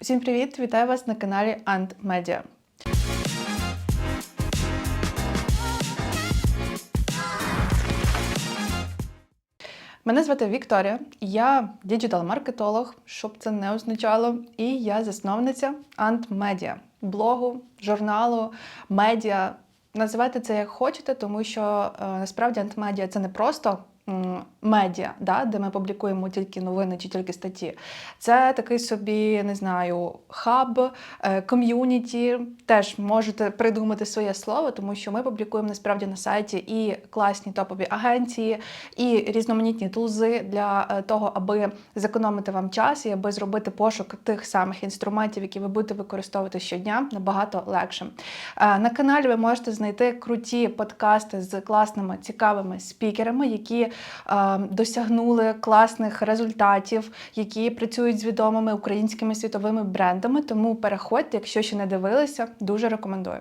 Всім привіт! Вітаю вас на каналі Ant Media. Мене звати Вікторія, я діджитал-маркетолог, щоб це не означало, і я засновниця Ant Media, блогу, журналу, медіа. Називайте це як хочете, тому що е, насправді Ant Media – це не просто медіа, да, де ми публікуємо тільки новини чи тільки статті. Це такий собі, не знаю, хаб, е, ком'юніті. Теж можете придумати своє слово, тому що ми публікуємо насправді на сайті і класні топові агенції, і різноманітні тулзи для е, того, аби зекономити вам час і аби зробити пошук тих самих інструментів, які ви будете використовувати щодня, набагато легше. Е, На каналі ви можете знайти круті подкасти з класними цікавими спікерами, які досягнули класних результатів, які працюють з відомими українськими світовими брендами. Тому переходьте, якщо ще не дивилися, дуже рекомендую.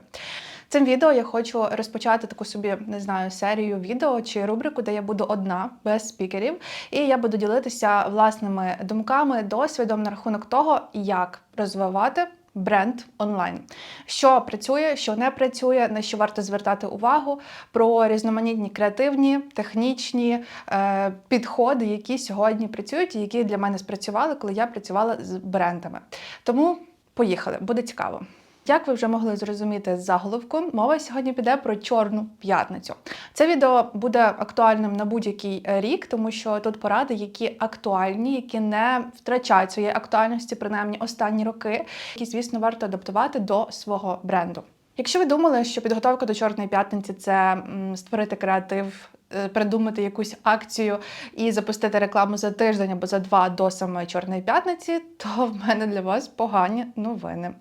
Цим відео я хочу розпочати таку собі, не знаю, серію відео чи рубрику, де я буду одна без спікерів, і я буду ділитися власними думками, досвідом на рахунок того, як розвивати. Бренд онлайн, що працює, що не працює, на що варто звертати увагу про різноманітні креативні, технічні е, підходи, які сьогодні працюють, і які для мене спрацювали, коли я працювала з брендами. Тому поїхали, буде цікаво. Як ви вже могли зрозуміти з заголовку, мова сьогодні піде про чорну п'ятницю. Це відео буде актуальним на будь-який е, рік, тому що тут поради, які актуальні, які не втрачають своєї актуальності, принаймні останні роки, які, звісно, варто адаптувати до свого бренду. Якщо ви думали, що підготовка до Чорної п'ятниці це створити креатив, придумати якусь акцію і запустити рекламу за тиждень або за два до самої Чорної п'ятниці, то в мене для вас погані новини.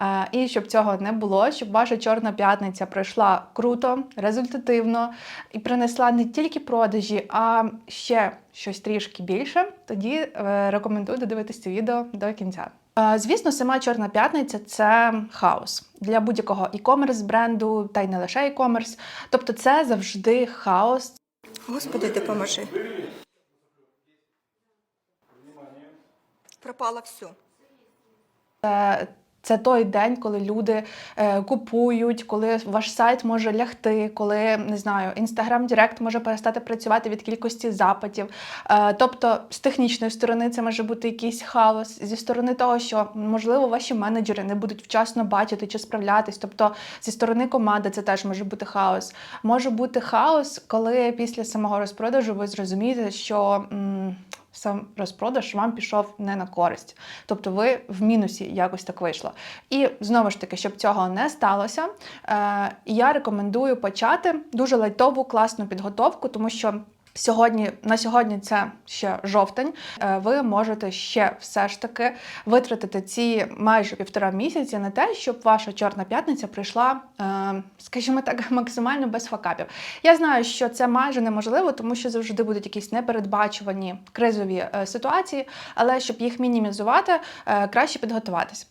Е, І щоб цього не було, щоб ваша Чорна п'ятниця пройшла круто, результативно і принесла не тільки продажі, а ще щось трішки більше, тоді е, рекомендую додивитися це відео до кінця. Е, Звісно, сама Чорна п'ятниця це хаос для будь-якого e-commerce бренду, та й не лише e-commerce. Тобто, це завжди хаос, Господи, допоможи. Пропало все. Це, це той день, коли люди е, купують, коли ваш сайт може лягти, коли не знаю, Instagram Директ може перестати працювати від кількості запитів. Е, тобто, з технічної сторони це може бути якийсь хаос, зі сторони того, що можливо ваші менеджери не будуть вчасно бачити чи справлятись. Тобто, зі сторони команди це теж може бути хаос. Може бути хаос, коли після самого розпродажу ви зрозумієте, що. м, сам розпродаж вам пішов не на користь. Тобто ви в мінусі якось так вийшло. І знову ж таки, щоб цього не сталося, е, я рекомендую почати дуже лайтову класну підготовку, тому що. Сьогодні на сьогодні це ще жовтень. Е, Ви можете ще все ж таки витратити ці майже півтора місяці на те, щоб ваша чорна п'ятниця прийшла, е, скажімо так, максимально без факапів. Я знаю, що це майже неможливо, тому що завжди будуть якісь непередбачувані кризові е, ситуації, але щоб їх мінімізувати, краще підготуватись.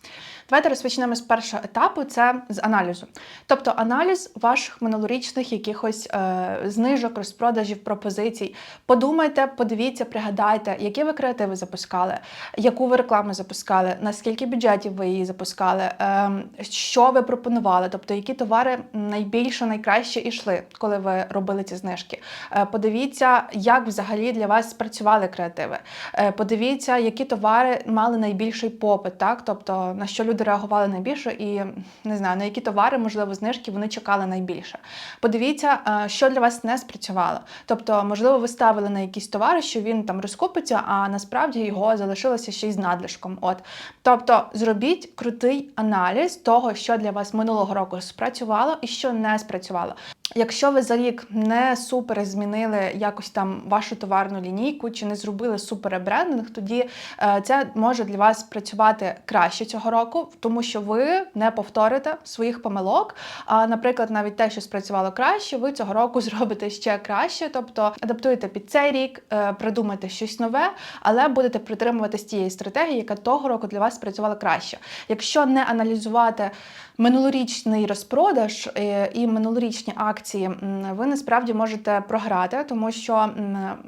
Давайте розпочнемо з першого етапу це з аналізу. Тобто аналіз ваших минулорічних якихось е, знижок, розпродажів, пропозицій. Подумайте, подивіться, пригадайте, які ви креативи запускали, яку ви рекламу запускали, наскільки бюджетів ви її запускали, е, що ви пропонували, тобто які товари найбільше, найкраще йшли, коли ви робили ці знижки. Е, подивіться, як взагалі для вас спрацювали креативи. Е, подивіться, які товари мали найбільший попит, так? тобто на що люди реагували найбільше, і не знаю, на які товари, можливо, знижки вони чекали найбільше. Подивіться, е, що для вас не спрацювало. Тобто, можливо, ви ставили на якісь товари, що він там розкупиться, а насправді його залишилося ще й з надлишком. От. Тобто, зробіть крутий аналіз того, що для вас минулого року спрацювало і що не спрацювало. Якщо ви за рік не супер змінили якось там вашу товарну лінійку чи не зробили супер ребрендинг, тоді е, це може для вас працювати краще цього року, тому що ви не повторите своїх помилок. А, наприклад, навіть те, що спрацювало краще, ви цього року зробите ще краще, тобто адаптуєте під цей рік, е, придумайте щось нове, але будете притримуватись тієї стратегії, яка того року для вас спрацювала краще. Якщо не аналізувати минулорічний розпродаж е, і минулорічні акції, акції, ви насправді можете програти, тому що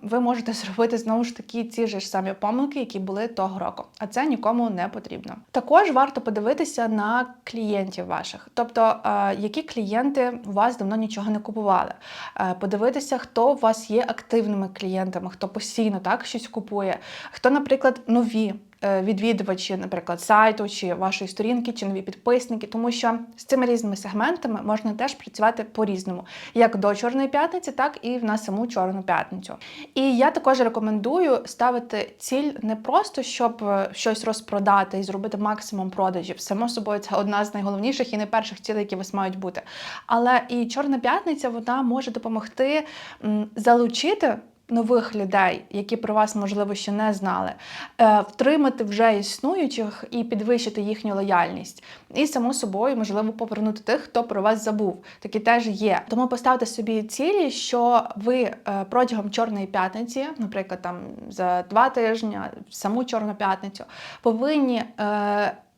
ви можете зробити знову ж таки ці ж самі помилки, які були того року. А це нікому не потрібно. Також варто подивитися на клієнтів ваших, тобто е, які клієнти у вас давно нічого не купували. Е, Подивитися, хто у вас є активними клієнтами, хто постійно так щось купує, хто, наприклад, нові відвідувачі, наприклад, сайту чи вашої сторінки, чи нові підписники, тому що з цими різними сегментами можна теж працювати по-різному, як до Чорної п'ятниці, так і на саму Чорну п'ятницю. І я також рекомендую ставити ціль не просто щоб е, щось розпродати і зробити максимум продажів. Само собою, це одна з найголовніших і найперших цілей, які вас мають бути. Але і Чорна п'ятниця вона може допомогти залучити нових людей, які про вас, можливо, ще не знали, е, втримати вже існуючих і підвищити їхню лояльність. І, само собою, можливо, повернути тих, хто про вас забув. Такі теж є. Тому поставте собі цілі, що ви е, протягом Чорної п'ятниці, наприклад, там за два тижні, саму Чорну п'ятницю, повинні.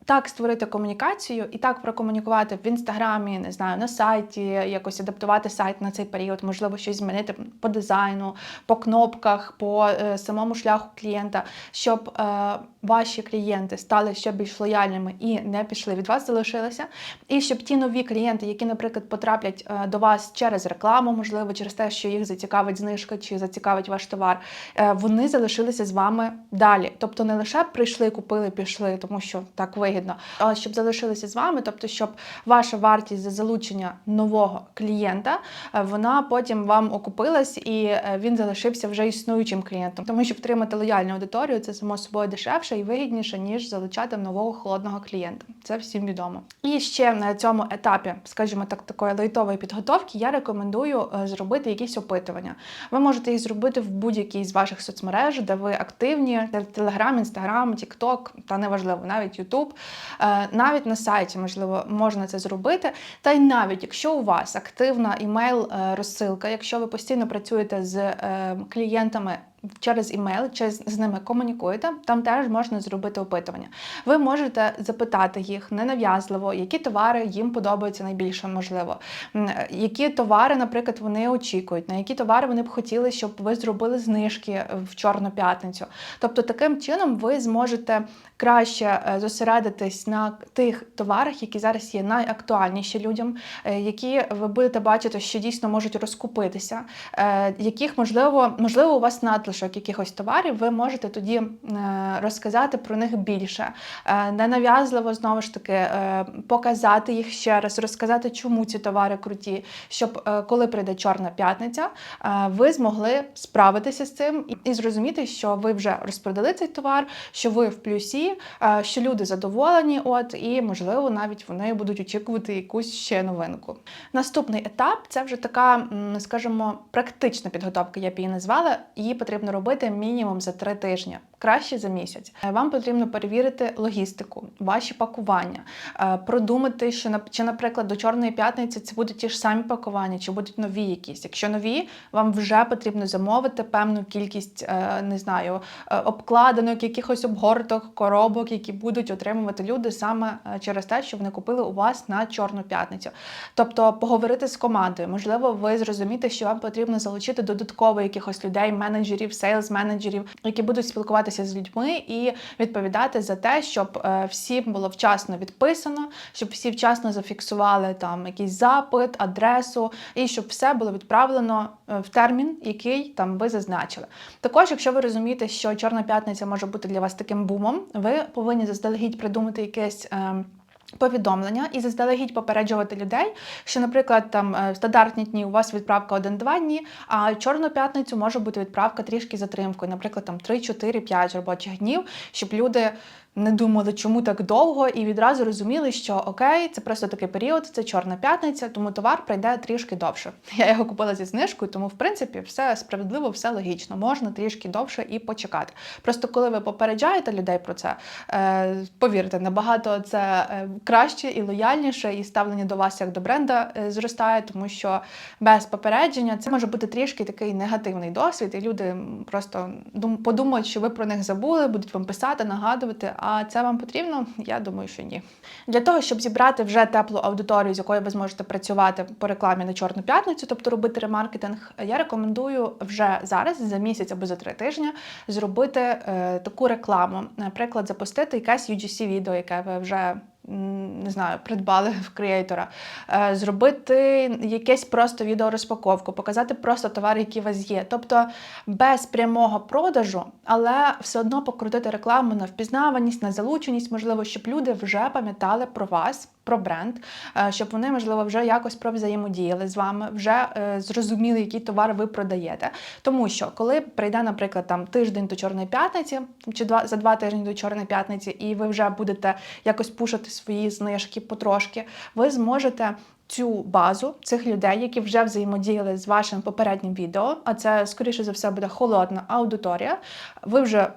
Так створити комунікацію і так прокомунікувати в інстаграмі, не знаю, на сайті, якось адаптувати сайт на цей період, можливо, щось змінити по дизайну, по кнопках, по е, самому шляху клієнта, щоб е, ваші клієнти стали ще більш лояльними і не пішли від вас, залишилися. І щоб ті нові клієнти, які, наприклад, потраплять е, до вас через рекламу, можливо, через те, що їх зацікавить знижка чи зацікавить ваш товар, е, вони залишилися з вами далі. Тобто не лише прийшли, купили, пішли, тому що так вигідно, а щоб залишилися з вами, тобто, щоб ваша вартість за залучення нового клієнта е, вона потім вам окупилась і він залишився вже існуючим клієнтом. Тому що втримати лояльну аудиторію це само собою дешевше і вигідніше, ніж залучати нового холодного клієнта. Це всім відомо. І ще на цьому етапі, скажімо так, такої лейтової підготовки, я рекомендую е, зробити якісь опитування. Ви можете їх зробити в будь-якій з ваших соцмереж, де ви активні: Телеграм, Інстаграм, Тікток, та неважливо, навіть Ютуб. Е, Навіть на сайті, можливо, можна це зробити. Та й навіть якщо у вас активна імейл-розсилка, якщо ви постійно працюєте з е, клієнтами. Через імейл, чи з ними комунікуєте, там теж можна зробити опитування. Ви можете запитати їх ненав'язливо, які товари їм подобаються найбільше, можливо, е, які товари, наприклад, вони очікують, на які товари вони б хотіли, щоб ви зробили знижки в Чорну п'ятницю. Тобто, таким чином ви зможете краще е, зосередитись на тих товарах, які зараз є найактуальніші людям, е, які ви будете бачити, що дійсно можуть розкупитися, е, яких можливо, можливо, у вас надлишок якихось товарів, ви можете тоді е, розказати про них більше, Е, ненав'язливо знову ж таки е, показати їх ще раз, розказати, чому ці товари круті, щоб коли прийде Чорна п'ятниця, ви змогли справитися з цим і- зрозуміти, що ви вже розпродали цей товар, що ви в плюсі, що люди задоволені, от і можливо навіть вони будуть очікувати якусь ще новинку. Наступний етап це вже така, скажімо, практична підготовка, я б її назвала. Її потрібно робити мінімум за три тижні, краще за місяць. Е, Вам потрібно перевірити логістику, ваші пакування, е, продумати, що чи, наприклад, до Чорної п'ятниці це будуть ті ж самі пакування, чи будуть нові якісь. Якщо нові, вам вже потрібно замовити певну кількість, е, не знаю, обкладинок, якихось обгорток, коробок, які будуть отримувати люди саме через те, що вони купили у вас на Чорну п'ятницю. Тобто поговорити з командою. Можливо, ви зрозумієте, що вам потрібно залучити додатково якихось людей, менеджерів, сейлз-менеджерів, які будуть спілкуватися з людьми і відповідати за те, щоб е, всім було вчасно відписано, щоб всі вчасно зафіксували там якийсь запит, адресу, і щоб все було відправлено е, в термін, який там ви зазначили. Також, якщо ви розумієте, що Чорна п'ятниця може бути для вас таким бумом, ви повинні заздалегідь придумати якесь. Повідомлення і заздалегідь попереджувати людей, що, наприклад, там е, в стандартні дні у вас відправка 1-2 дні, а чорну п'ятницю може бути відправка трішки затримкою, наприклад, там 3, 4, 5 робочих днів, щоб люди не думали, чому так довго, і відразу розуміли, що окей, це просто такий період, це чорна п'ятниця, тому товар прийде трішки довше. Я його купила зі знижкою, тому в принципі все справедливо, все логічно. Можна трішки довше і почекати. Просто коли ви попереджаєте людей про це, е, повірте, набагато це е, краще і лояльніше, і ставлення до вас як до бренда е, зростає, тому що без попередження це може бути трішки такий негативний досвід, і люди просто подумають, що ви про них забули, будуть вам писати, нагадувати, А це вам потрібно? Я думаю, що ні. Для того, щоб зібрати вже теплу аудиторію, з якою ви зможете працювати по рекламі на чорну п'ятницю, тобто робити ремаркетинг, я рекомендую вже зараз, за місяць або за три тижні, зробити е, таку рекламу. Наприклад, запустити якесь UGC відео, яке ви вже. Не знаю, придбали в креатора, Е, зробити якесь просто відеорозпаковку, показати просто товари, які у вас є. Тобто без прямого продажу, але все одно покрутити рекламу на впізнаваність, на залученість, можливо, щоб люди вже пам'ятали про вас, про бренд, е, щоб вони, можливо, вже якось провзаємодіяли з вами, вже е, зрозуміли, який товар ви продаєте. Тому що коли прийде, наприклад, там тиждень до Чорної п'ятниці, чи два за два тижні до Чорної п'ятниці, і ви вже будете якось пушити свої знижки потрошки, ви зможете. Цю базу цих людей, які вже взаємодіяли з вашим попереднім відео, а це скоріше за все буде холодна аудиторія. Ви вже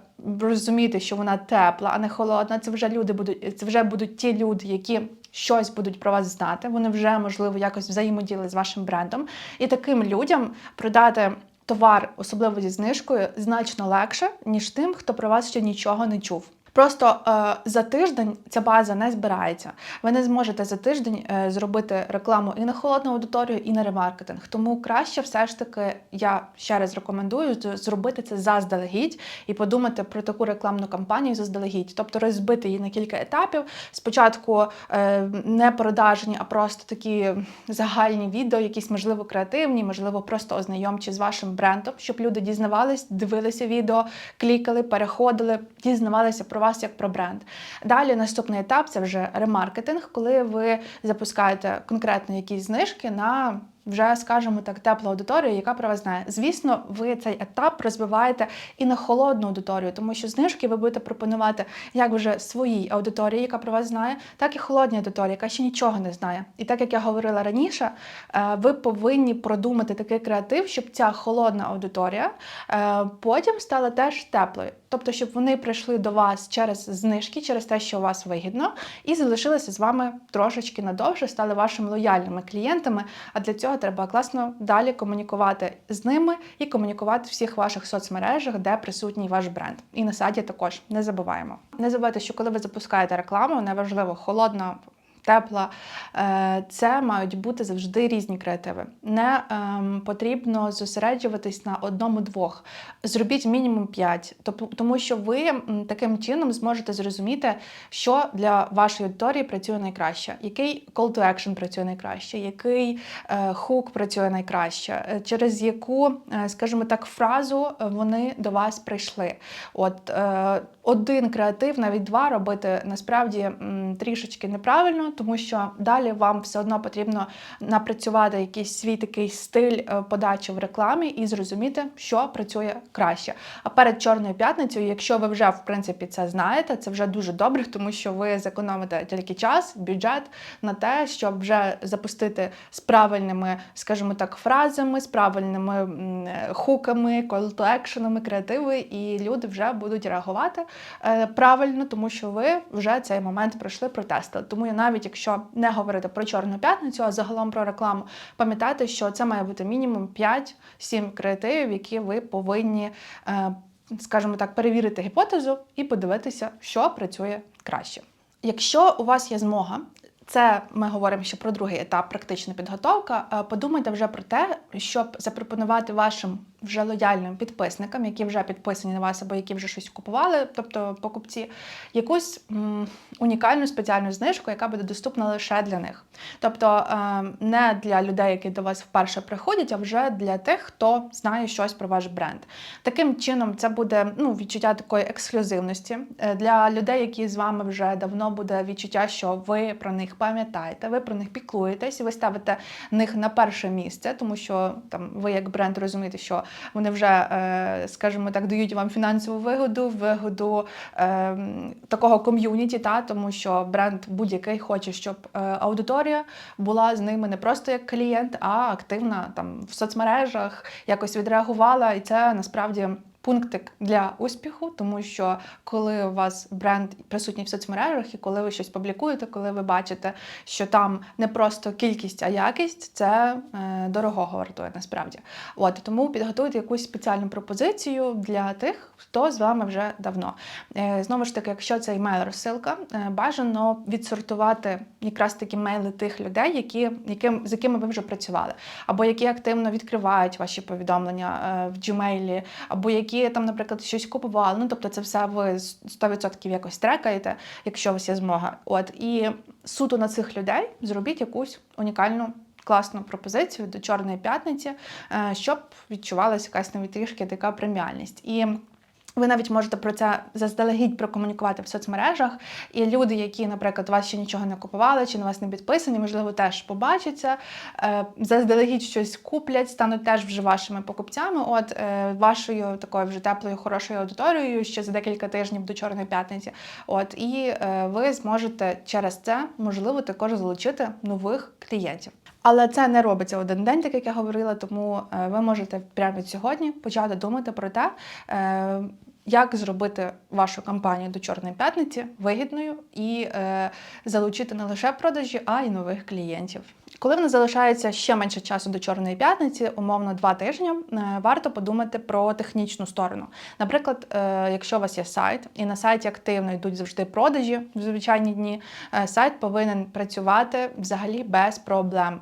розумієте, що вона тепла, а не холодна. Це вже люди будуть, це вже будуть ті люди, які щось будуть про вас знати. Вони вже можливо якось взаємодіяли з вашим брендом. І таким людям продати. Товар, особливо зі знижкою, значно легше, ніж тим, хто про вас ще нічого не чув. Просто е, за тиждень ця база не збирається. Ви не зможете за тиждень е, зробити рекламу і на холодну аудиторію, і на ремаркетинг. Тому краще все ж таки я ще раз рекомендую зробити це заздалегідь і подумати про таку рекламну кампанію заздалегідь, тобто розбити її на кілька етапів. Спочатку е, не продажні, а просто такі загальні відео, якісь можливо креативні, можливо, просто ознайомчі з вашим брендом, щоб люди дізнавались, дивилися відео, клікали, переходили, дізнавалися про вас як про бренд. Далі наступний етап це вже ремаркетинг, коли ви запускаєте конкретно якісь знижки на вже, скажімо так, теплу аудиторію, яка про вас знає. Звісно, ви цей етап розвиваєте і на холодну аудиторію, тому що знижки ви будете пропонувати як вже своїй аудиторії, яка про вас знає, так і холодній аудиторії, яка ще нічого не знає. І так як я говорила раніше, е, ви повинні продумати такий креатив, щоб ця холодна аудиторія е, потім стала теж теплою. Тобто, щоб вони прийшли до вас через знижки, через те, що у вас вигідно, і залишилися з вами трошечки надовше, стали вашими лояльними клієнтами. А для цього треба класно далі комунікувати з ними і комунікувати в всіх ваших соцмережах, де присутній ваш бренд. І на сайті також не забуваємо. Не забувайте, що коли ви запускаєте рекламу, неважливо холодна. Тепла, Е, це мають бути завжди різні креативи. Не ем, потрібно зосереджуватись на одному-двох. Зробіть мінімум п'ять, тому що ви таким чином зможете зрозуміти, що для вашої аудиторії працює найкраще, який call to action працює найкраще, який е, хук працює найкраще, е, через яку, е, скажімо так, фразу е, вони до вас прийшли. От е, один креатив, навіть два робити насправді трішечки неправильно, тому що далі вам все одно потрібно напрацювати якийсь свій такий стиль е, подачі в рекламі і зрозуміти, що працює краще. А перед чорною п'ятницею, якщо ви вже в принципі це знаєте, це вже дуже добре, тому що ви зекономите тільки час, бюджет на те, щоб вже запустити з правильними, скажімо так, фразами, з правильними хуками, actionами, креативи, і люди вже будуть реагувати е, правильно, тому що ви вже цей момент пройшли, протестили. Тому я навіть якщо не говорити про чорну п'ятницю, а загалом про рекламу, пам'ятайте, що це має бути мінімум 5-7 креативів, які ви повинні. е, Скажімо так, перевірити гіпотезу і подивитися, що працює краще. Якщо у вас є змога, це ми говоримо ще про другий етап, практична підготовка. е, Подумайте вже про те, щоб запропонувати вашим вже лояльним підписникам, які вже підписані на вас або які вже щось купували, тобто покупці, якусь м, унікальну спеціальну знижку, яка буде доступна лише для них. Тобто е, не для людей, які до вас вперше приходять, а вже для тих, хто знає щось про ваш бренд. Таким чином, це буде ну, відчуття такої ексклюзивності Е, для людей, які з вами вже давно буде відчуття, що ви про них пам'ятаєте, ви про них піклуєтесь, ви ставите них на перше місце, тому що там ви як бренд розумієте, що вони вже, е, скажімо так, дають вам фінансову вигоду, вигоду е, такого ком'юніті, та тому що бренд будь-який хоче, щоб е, аудиторія була з ними не просто як клієнт, а активна там в соцмережах, якось відреагувала, і це насправді пунктик для успіху, тому що коли у вас бренд присутній в соцмережах, і коли ви щось публікуєте, коли ви бачите, що там не просто кількість, а якість, це е, дорогого вартує насправді. От тому підготуйте якусь спеціальну пропозицію для тих, хто з вами вже давно. Е, знову ж таки, якщо це імейл-розсилка, е, бажано відсортувати якраз такі мейли тих людей, які, яким, з якими ви вже працювали, або які активно відкривають ваші повідомлення в Gmail, або які там, наприклад, щось купували. Ну тобто, це все ви 100% якось трекаєте, якщо у вас є змога. От і суто на цих людей зробіть якусь унікальну. Класну пропозицію до Чорної п'ятниці, е, щоб відчувалася якась навіть трішки така преміальність. І ви навіть можете про це заздалегідь прокомунікувати в соцмережах, і люди, які, наприклад, вас ще нічого не купували чи на вас не підписані, можливо, теж побачаться, е, заздалегідь щось куплять, стануть теж вже вашими покупцями. От е, вашою такою вже теплою, хорошою аудиторією ще за декілька тижнів до Чорної п'ятниці. От і е, ви зможете через це можливо також залучити нових клієнтів. Але це не робиться один день, так як я говорила, тому ви можете прямо сьогодні почати думати про те, як зробити вашу кампанію до Чорної п'ятниці вигідною і е, залучити не лише продажі, а й нових клієнтів. Коли в нас залишається ще менше часу до Чорної п'ятниці, умовно два тижні, е, варто подумати про технічну сторону. Наприклад, е, якщо у вас є сайт, і на сайті активно йдуть завжди продажі в звичайні дні, е, сайт повинен працювати взагалі без проблем.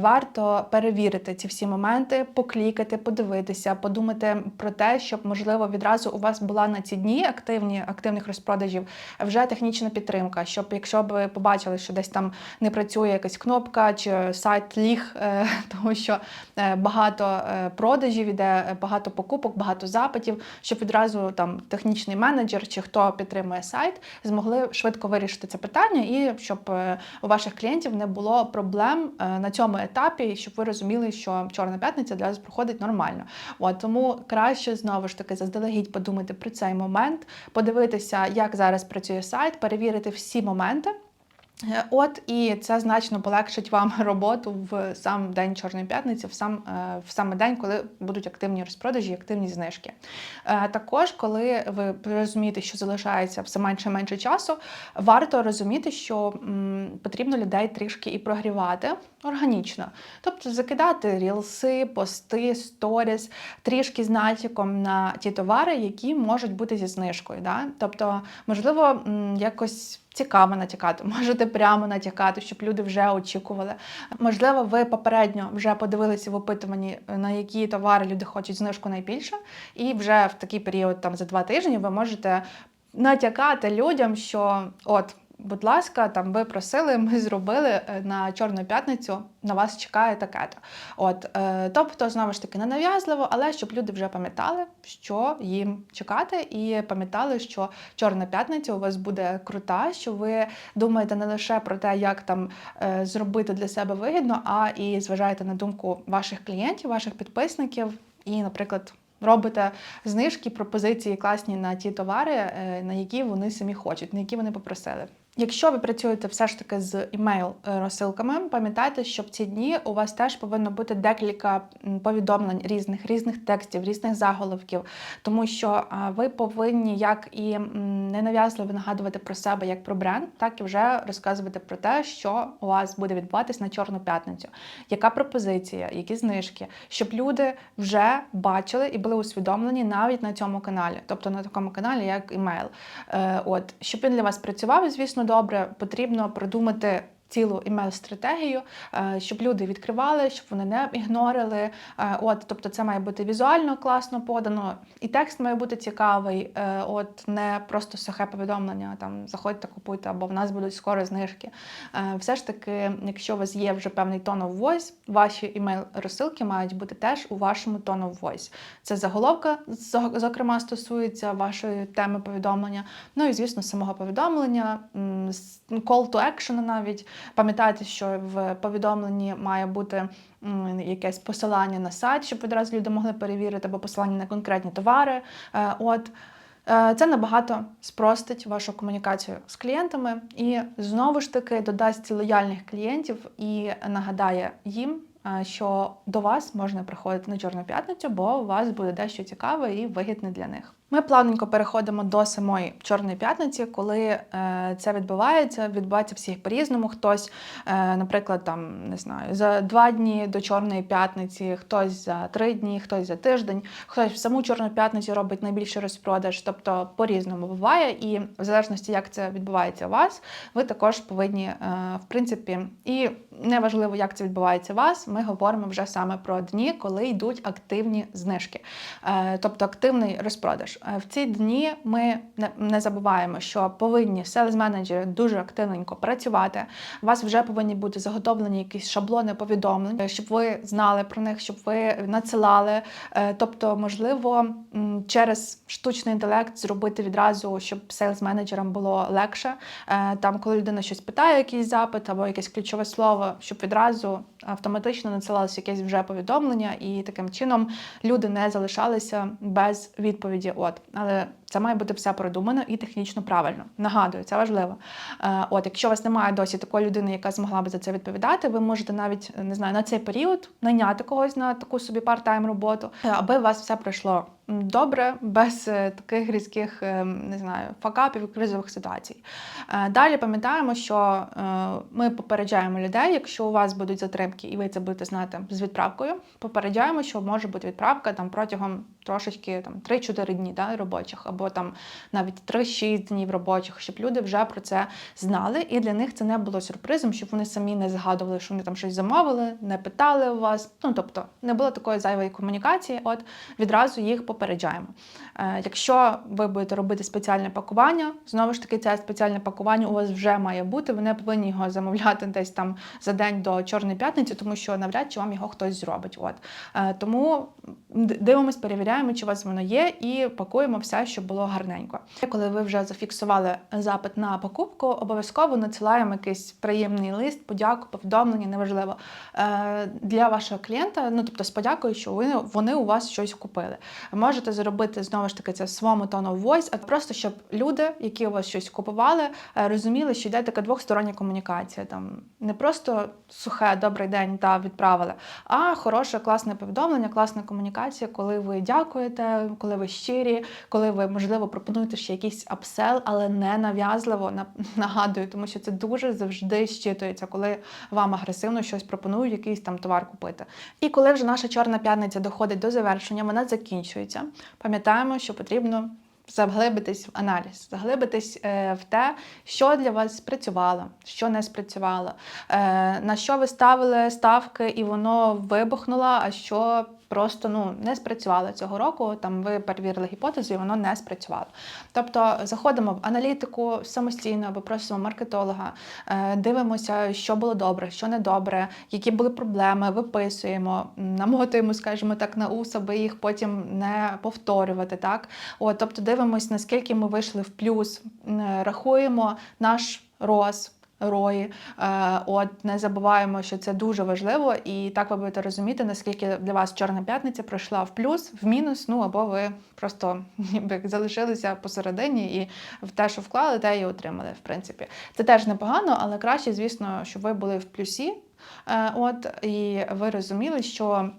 Варто перевірити ці всі моменти, поклікати, подивитися, подумати про те, щоб можливо відразу у вас була на ці дні активні активних розпродажів вже технічна підтримка. Щоб якщо ви побачили, що десь там не працює якась кнопка чи сайт ліг, е, тому що е, багато е, продажів іде, е, багато покупок, багато запитів, щоб відразу там технічний менеджер чи хто підтримує сайт, змогли швидко вирішити це питання, і щоб е, у ваших клієнтів не було проблем е, на цьому етапі, щоб ви розуміли, що Чорна п'ятниця для вас проходить нормально. От тому краще знову ж таки заздалегідь подумати про цей момент, подивитися, як зараз працює сайт, перевірити всі моменти. Е, От і це значно полегшить вам роботу в сам день Чорної п'ятниці, в сам е, в саме день, коли будуть активні розпродажі, активні знижки. Е, Також, коли ви розумієте, що залишається все менше і менше часу, варто розуміти, що потрібно людей трішки і прогрівати органічно, тобто закидати рілси, пости, сторіс, трішки з натяком на ті товари, які можуть бути зі знижкою. Да? Тобто, можливо, якось цікаво натякати, можете прямо натякати, щоб люди вже очікували. Можливо, ви попередньо вже подивилися в опитуванні, на які товари люди хочуть знижку найбільше, і вже в такий період, там за два тижні, ви можете натякати людям, що от. Будь ласка, там ви просили, ми зробили е, на Чорну п'ятницю. На вас чекає таке-то. От, е, тобто, знову ж таки, не нав'язливо, але щоб люди вже пам'ятали, що їм чекати, і пам'ятали, що Чорна п'ятниця у вас буде крута, що ви думаєте не лише про те, як там е, зробити для себе вигідно, а і зважаєте на думку ваших клієнтів, ваших підписників, і, наприклад. Робите знижки, пропозиції класні на ті товари, на які вони самі хочуть, на які вони попросили. Якщо ви працюєте все ж таки з імейл е, розсилками, пам'ятайте, що в ці дні у вас теж повинно бути декілька повідомлень різних, різних текстів, різних заголовків, тому що ви повинні як і ненав'язливо нагадувати про себе як про бренд, так і вже розказувати про те, що у вас буде відбуватись на Чорну п'ятницю, яка пропозиція, які знижки, щоб люди вже бачили і були усвідомлені навіть на цьому каналі, тобто на такому каналі, як імейл. Е, от щоб він для вас працював, звісно, добре, потрібно продумати. Цілу імейл-стратегію, е, щоб люди відкривали, щоб вони не ігнорили. Е, От, тобто, це має бути візуально класно подано, і текст має бути цікавий. е, От не просто сухе повідомлення, там заходьте, купуйте, або в нас будуть скоро знижки. Все ж таки, якщо у вас є вже певний tone of voice, ваші імейл-розсилки мають бути теж у вашому tone of voice. Це заголовка, зо- зокрема, стосується вашої теми повідомлення. Ну і звісно, самого повідомлення, call to action навіть. Пам'ятайте, що в повідомленні має бути якесь посилання на сайт, щоб відразу люди могли перевірити, або посилання на конкретні товари. Е, От. Е, Це набагато спростить вашу комунікацію з клієнтами і знову ж таки додасть лояльних клієнтів і нагадає їм е, що до вас можна приходити на Чорну п'ятницю, бо у вас буде дещо цікаве і вигідне для них. Ми плавненько переходимо до самої Чорної п'ятниці, коли е, це відбувається. Відбувається всіх по-різному. Хтось, е, наприклад, там не знаю, за два дні до Чорної п'ятниці, хтось за три дні, хтось за тиждень, хтось в саму Чорну п'ятницю робить найбільший розпродаж. Тобто по-різному буває, і в залежності, як це відбувається у вас, ви також повинні, е, в принципі, і неважливо, як це відбувається у вас, ми говоримо вже саме про дні, коли йдуть активні знижки, Е, тобто активний розпродаж. Е, В ці дні ми не- забуваємо, що повинні селс-менеджери дуже активненько працювати. У вас вже повинні бути заготовлені якісь шаблони повідомлень, щоб ви знали про них, щоб ви надсилали. Е, Тобто, можливо, через штучний інтелект зробити відразу, щоб сейлс-менеджерам було легше. Там, коли людина щось питає, якийсь запит або якесь ключове слово, щоб відразу автоматично надсилалося якесь вже повідомлення, і таким чином люди не залишалися без відповіді. От, але це має бути все продумано і технічно правильно. Нагадую, це важливо. Е, От, якщо у вас немає досі такої людини, яка змогла би за це відповідати, ви можете навіть не знаю на цей період найняти когось на таку собі парт-тайм роботу, е, аби у вас все пройшло добре, без е, таких різких не знаю факапів кризових ситуацій. Далі пам'ятаємо, що ми попереджаємо людей, якщо у вас будуть затримки, і ви це будете знати з відправкою. Попереджаємо, що може бути відправка там протягом трошечки там 3-4 дні да, робочих, або там навіть 3-6 днів робочих, щоб люди вже про це знали, і для них це не було сюрпризом, щоб вони самі не згадували, що вони там щось замовили, не питали у вас. Ну тобто не було такої зайвої комунікації. От відразу їх попереджаємо. Е, якщо ви будете робити спеціальне пакування, знову ж таки, це спеціальне пакування у вас вже має бути. Ви не повинні його замовляти десь там за день до Чорної п'ятниці, тому що навряд чи вам його хтось зробить. От Е, тому дивимось, перевіряємо, чи у вас воно є, і пакуємо все, щоб було гарненько. Коли ви вже зафіксували запит на покупку, обов'язково надсилаємо якийсь приємний лист, подяку, повідомлення, неважливо е, для вашого клієнта. Ну тобто з подякою, що вони, вони у вас щось купили. Можете зробити знову ж таки це в своєму тону voice, а просто щоб люди, які у вас щось купували, е, розуміли, що йде така двохстороння комунікація. Там не просто сухе добрий день та відправили, а хороше, класне повідомлення, класна комунікація, коли ви дякуєте, коли ви щирі, коли ви можливо пропонуєте ще якийсь апсел, але не нав'язливо нагадую, тому що це дуже завжди щитується, коли вам агресивно щось пропонують, якийсь там товар купити. І коли вже наша чорна п'ятниця доходить до завершення, вона закінчується. Пам'ятаємо, що потрібно. Заглибитись в аналіз, заглибитись е, в те, що для вас спрацювало, що не спрацювало, е, на що ви ставили ставки, і воно вибухнуло, а що просто ну не спрацювало цього року. Там ви перевірили гіпотезу, і воно не спрацювало. Тобто заходимо в аналітику самостійно або просимо маркетолога, е, дивимося, що було добре, що не добре, які були проблеми, виписуємо, намотуємо, скажімо так, на ус, аби їх потім не повторювати. Так, от, тобто дивимось, наскільки ми вийшли в плюс, рахуємо наш роз. Рої, Е, от не забуваємо, що це дуже важливо, і так ви будете розуміти, наскільки для вас Чорна п'ятниця пройшла в плюс, в мінус. Ну або ви просто ніби залишилися посередині і в те, що вклали, те і отримали. В принципі, це теж непогано, але краще, звісно, щоб ви були в плюсі. Е, От і ви розуміли, що.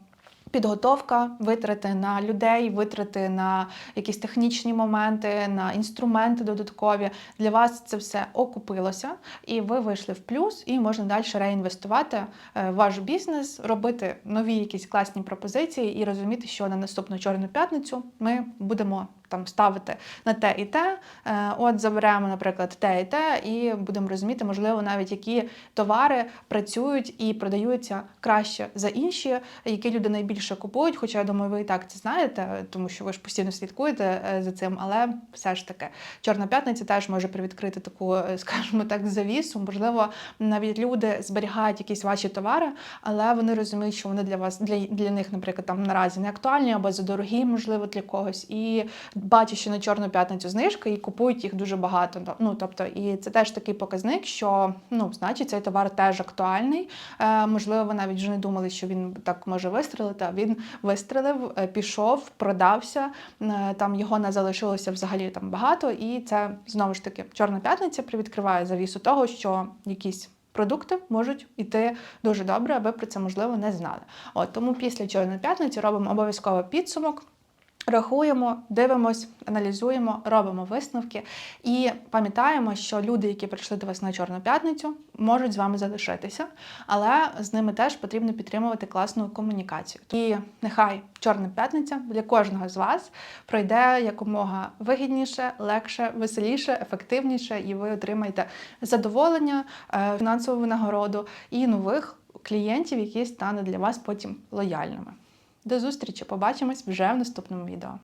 Підготовка, витрати на людей, витрати на якісь технічні моменти, на інструменти додаткові. Для вас це все окупилося, і ви вийшли в плюс, і можна далі реінвестувати е, в ваш бізнес, робити нові якісь класні пропозиції і розуміти, що на наступну чорну п'ятницю ми будемо там ставити на те і те. Е, От заберемо, наприклад, те і те, і будемо розуміти, можливо, навіть які товари працюють і продаються краще за інші, які люди найбільше купують. Хоча я думаю, ви і так це знаєте, тому що ви ж постійно слідкуєте е, за цим. Але все ж таки, Чорна п'ятниця теж може привідкрити таку, е, скажімо так, завісу. Можливо, навіть люди зберігають якісь ваші товари, але вони розуміють, що вони для вас для, для них, наприклад, там наразі не актуальні або задорогі, можливо, для когось. І бачать, що на чорну п'ятницю знижка і купують їх дуже багато. Ну тобто, і це теж такий показник, що ну, значить, цей товар теж актуальний. Е, можливо, ви навіть вже не думали, що він так може вистрелити. А він вистрелив, е, пішов, продався. Е, там його не залишилося взагалі там багато. І це знову ж таки чорна п'ятниця привідкриває завісу того, що якісь продукти можуть іти дуже добре, а ви про це можливо не знали. От тому після Чорної п'ятниці робимо обов'язково підсумок. Рахуємо, дивимось, аналізуємо, робимо висновки і пам'ятаємо, що люди, які прийшли до вас на Чорну п'ятницю, можуть з вами залишитися, але з ними теж потрібно підтримувати класну комунікацію. І нехай Чорна п'ятниця для кожного з вас пройде якомога вигідніше, легше, веселіше, ефективніше, і ви отримаєте задоволення, е, фінансову винагороду і нових клієнтів, які стануть для вас потім лояльними. До зустрічі! Побачимось вже в наступному відео.